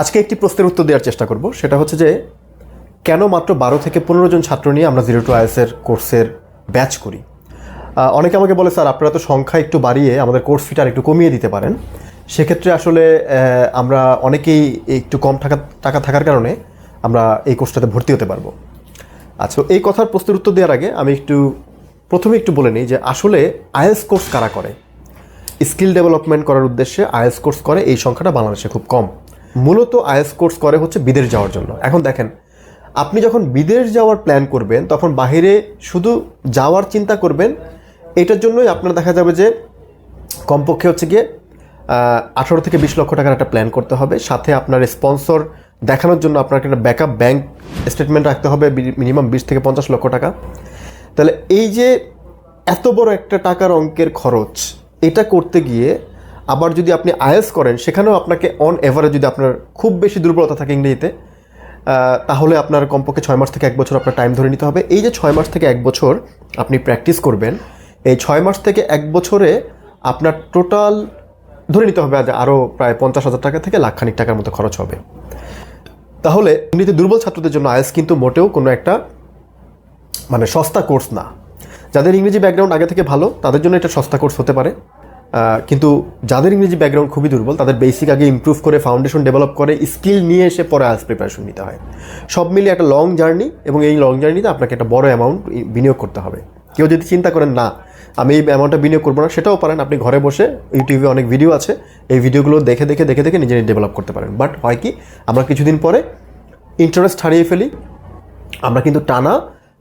আজকে একটি প্রশ্নের উত্তর দেওয়ার চেষ্টা করব। সেটা হচ্ছে যে, কেন মাত্র বারো থেকে পনেরো জন ছাত্র নিয়ে আমরা জিরো টু আইএসের কোর্সের ব্যাচ করি? অনেকে আমাকে বলে, স্যার, আপনারা তো সংখ্যা একটু বাড়িয়ে আমাদের কোর্স ফিটা একটু কমিয়ে দিতে পারেন। সেক্ষেত্রে আসলে আমরা অনেকেই একটু কম টাকা টাকা থাকার কারণে আমরা এই কোর্সটাতে ভর্তি হতে পারব। আচ্ছা এই কথার প্রশ্নের উত্তর দেওয়ার আগে আমি একটু, প্রথমে একটু বলে নিই যে, আসলে আইএলস কোর্স কারা করে? স্কিল ডেভেলপমেন্ট করার উদ্দেশ্যে আইএলস কোর্স করে, এই সংখ্যাটা বাংলাদেশে খুব কম। মূলত আইএলস কোর্স করে হচ্ছে বিদেশ যাওয়ার জন্য। এখন দেখেন, আপনি যখন বিদেশ যাওয়ার প্ল্যান করবেন, তখন বাইরে শুধু যাওয়ার চিন্তা করবেন, এটার জন্যই আপনার দেখা যাবে যে কমপক্ষে হচ্ছে গিয়ে আঠারো থেকে বিশ লক্ষ টাকার একটা প্ল্যান করতে হবে। সাথে আপনার স্পন্সর দেখানোর জন্য আপনার একটা ব্যাকআপ ব্যাংক স্টেটমেন্ট রাখতে হবে মিনিমাম বিশ থেকে পঞ্চাশ লক্ষ টাকা। তাহলে এই যে এত বড় একটা টাকার অঙ্কের খরচ, এটা করতে গিয়ে আবার যদি আপনি আইএস করেন, সেখানেও আপনাকে অন এভারেজ যদি আপনার খুব বেশি দুর্বলতা থাকে ইংরেজিতে তাহলে আপনার কমপক্ষে ছয় মাস থেকে এক বছর আপনার টাইম ধরে নিতে হবে। এই যে ছয় মাস থেকে এক বছর আপনি প্র্যাকটিস করবেন, এই ছয় মাস থেকে এক বছরে আপনার টোটাল ধরে নিতে হবে আরও প্রায় পঞ্চাশ হাজার টাকা থেকে লাখখানিক টাকার মতো খরচ হবে। তাহলে এমনিতে দুর্বল ছাত্রদের জন্য আইএস কিন্তু মোটেও কোনো একটা মানে সস্তা কোর্স না। যাদের ইংরেজি ব্যাকগ্রাউন্ড আগে থেকে ভালো, তাদের জন্য এটা সস্তা কোর্স হতে পারে। কিন্তু যাদের ইংরেজি ব্যাকগ্রাউন্ড খুবই দুর্বল, তাদের বেসিক আগে ইমপ্রুভ করে ফাউন্ডেশন ডেভেলপ করে স্কিল নিয়ে এসে পরে আইএলস প্রিপারেশন নিতে হয়। সব মিলিয়ে একটা লং জার্নি এবং এই লং জার্নিতে আপনাকে একটা বড় অ্যামাউন্ট বিনিয়োগ করতে হবে। কেউ যদি চিন্তা করেন, না, আমি এই অ্যামাউন্টটা বিনিয়োগ করব না, সেটাও পারেন। আপনি ঘরে বসে ইউটিউবে অনেক ভিডিও আছে। এই ভিডিওগুলো দেখে দেখে দেখে দেখে নিজে ডেভেলপ করতে পারেন। বাট হয় কি, আমরা কিছুদিন পরে ইন্টারেস্ট হারিয়ে ফেলি। আমরা কিন্তু টানা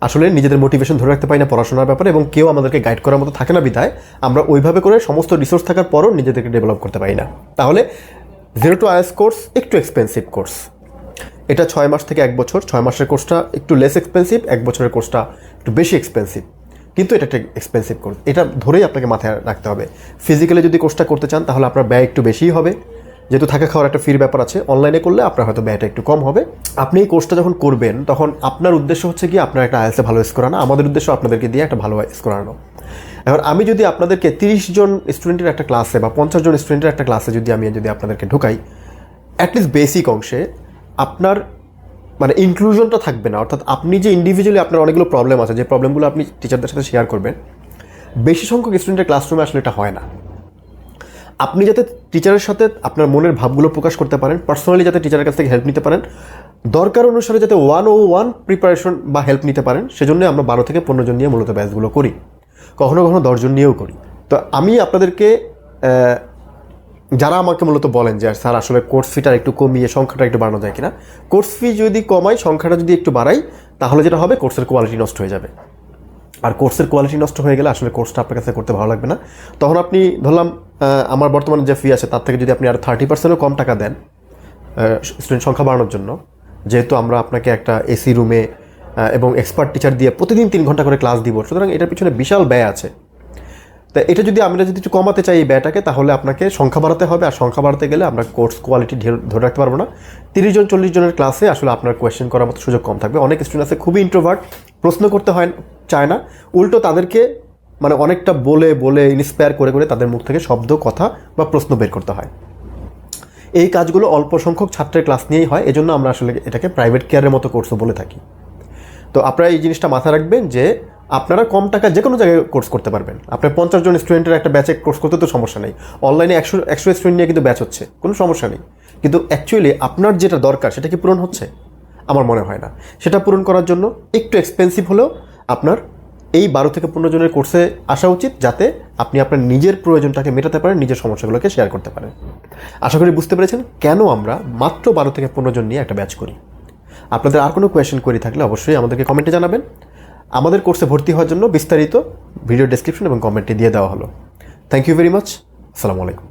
আসলে নিজেদের মোটিভেশন ধরে রাখতে পারি না পড়াশোনার ব্যাপারে এবং কেউ আমাদেরকে গাইড করার মতো থাকে না বিধায় আমরা ওইভাবে করে সমস্ত রিসোর্স থাকার পরও নিজেদেরকে ডেভেলপ করতে পারি না। তাহলে জিরো টু আইএস কোর্স একটু এক্সপেন্সিভ কোর্স এটা ছয় মাস থেকে এক বছর, ছয় মাসের কোর্সটা একটু লেস এক্সপেন্সিভ এক বছরের কোর্সটা একটু বেশি এক্সপেন্সিভ কিন্তু এটা একটা এক্সপেন্সিভ কোর্স এটা ধরেই আপনাকে মাথায় রাখতে হবে। ফিজিক্যালি যদি কোর্সটা করতে চান, তাহলে আপনার ব্যয় একটু বেশিই হবে। যেহেতু থাকা খাওয়ার একটা ফির ব্যাপার আছে অনলাইনে করলে আপনার হয়তো ব্যয়টা একটু কম হবে। আপনি এই কোর্সটা যখন করবেন, তখন আপনার উদ্দেশ্য হচ্ছে কি আপনার একটা আইএলসে ভালো স্কোর আনা, আমাদের উদ্দেশ্য আপনাদেরকে দিয়ে একটা ভালো স্কোর আনানো এবার আমি যদি আপনাদেরকে তিরিশ জন স্টুডেন্টের একটা ক্লাসে বা পঞ্চাশ জন স্টুডেন্টের একটা ক্লাসে যদি আমি যদি আপনাদেরকে ঢুকাই অ্যাটলিস্ট বেসিক অংশে আপনার মানে ইনক্লুশনটা থাকবে না। অর্থাৎ আপনি যে ইন্ডিভিজুয়ালি আপনার অনেকগুলো প্রবলেম আছে, যে প্রবলেমগুলো আপনি টিচারদের সাথে শেয়ার করবেন, বেশি সংখ্যক স্টুডেন্টের ক্লাসরুমে আসলে এটা হয় না। আপনি যাতে টিচারের সাথে আপনার মনের ভাবগুলো প্রকাশ করতে পারেন পার্সোনালি যাতে টিচারের কাছ থেকে হেল্প নিতে পারেন, দরকার অনুসারে যাতে ওয়ান ও ওয়ান প্রিপারেশন বা হেল্প নিতে পারেন, সেজন্য আমরা বারো থেকে পনেরো জন নিয়ে মূলত ব্যাচগুলো করি। কখনো কখনো দশজন নিয়েও করি। তো আমি আপনাদেরকে যারা আমাকে মূলত বলেন যে স্যার, আসলে কোর্স ফিটা একটু কমিয়ে সংখ্যাটা একটু বাড়ানো যায় কিনা? কোর্স ফি যদি কমাই, সংখ্যাটা যদি একটু বাড়াই, তাহলে যেটা হবে কোর্সের কোয়ালিটি নষ্ট হয়ে যাবে। আর কোর্সের কোয়ালিটি নষ্ট হয়ে গেলে আসলে কোর্সটা আপনার কাছে করতে ভালো লাগবে না। তখন আপনি ধরলাম আমার বর্তমানে যে ফি আছে, তার থেকে যদি আপনি আর থার্টি পার্সেন্টও কম টাকা দেন স্টুডেন্ট সংখ্যা বাড়ানোর জন্য, যেহেতু আমরা আপনাকে একটা এসি রুমে এবং এক্সপার্ট টিচার দিয়ে প্রতিদিন তিন ঘণ্টা করে ক্লাস দিব, সুতরাং এটার পিছনে বিশাল ব্যয় আছে। তা এটা যদি আমরা যদি একটু কমাতে চাই এই ব্যয়টাকে, তাহলে আপনাকে সংখ্যা বাড়াতে হবে, আর সংখ্যা বাড়াতে গেলে আমরা কোর্স কোয়ালিটি ধরে রাখতে পারব না। তিরিশ জন, চল্লিশ জনের ক্লাসে আসলে আপনার কোয়েশ্চেন করার মতো সুযোগ কম থাকবে। অনেক স্টুডেন্ট আছে খুবই ইন্ট্রোভার্ট প্রশ্ন করতে হয় চায় না। উল্টো তাদেরকে মানে অনেকটা বলে বলে ইন্সপায়ার করে করে তাদের মুখ থেকে শব্দ, কথা বা প্রশ্ন বের করতে হয়। এই কাজগুলো অল্প সংখ্যক ছাত্রের ক্লাস নিয়েই হয়, এজন্য আমরা আসলে এটাকে প্রাইভেট কেয়ারের মতো কোর্সও বলে থাকি। তো আপনারা এই জিনিসটা মাথায় রাখবেন যে আপনারা কম টাকা যে কোনো জায়গায় কোর্স করতে পারবেন। আপনার পঞ্চাশ জন স্টুডেন্টের একটা ব্যাচে কোর্স করতে তো সমস্যা নেই। অনলাইনে একশো একশো স্টুডেন্ট নিয়ে কিন্তু ব্যাচ হচ্ছে, কোনো সমস্যা নেই। কিন্তু অ্যাকচুয়ালি আপনার যেটা দরকার, সেটা কি পূরণ হচ্ছে? আমার মনে হয় না। সেটা পূরণ করার জন্য একটু এক্সপেন্সিভ হলেও আপনার এই বারো থেকে পনেরো জনের কোর্সে আসা উচিত যাতে আপনি আপনার নিজের প্রয়োজনটাকে মেটাতে পারেন, নিজের সমস্যাগুলোকে শেয়ার করতে পারেন। আশা করি বুঝতে পেরেছেন কেন আমরা মাত্র বারো থেকে পনেরো জন নিয়ে একটা ব্যাচ করি। আপনাদের আর কোনো কোয়েশ্চেন করি থাকলে অবশ্যই আমাদেরকে কমেন্টে জানাবেন। আমাদের কোর্সে ভর্তি হওয়ার জন্য বিস্তারিত ভিডিও ডেসক্রিপশন এবং কমেন্টে দিয়ে দেওয়া হলো। থ্যাংক ইউ ভেরি মাচ আসসালামু আলাইকুম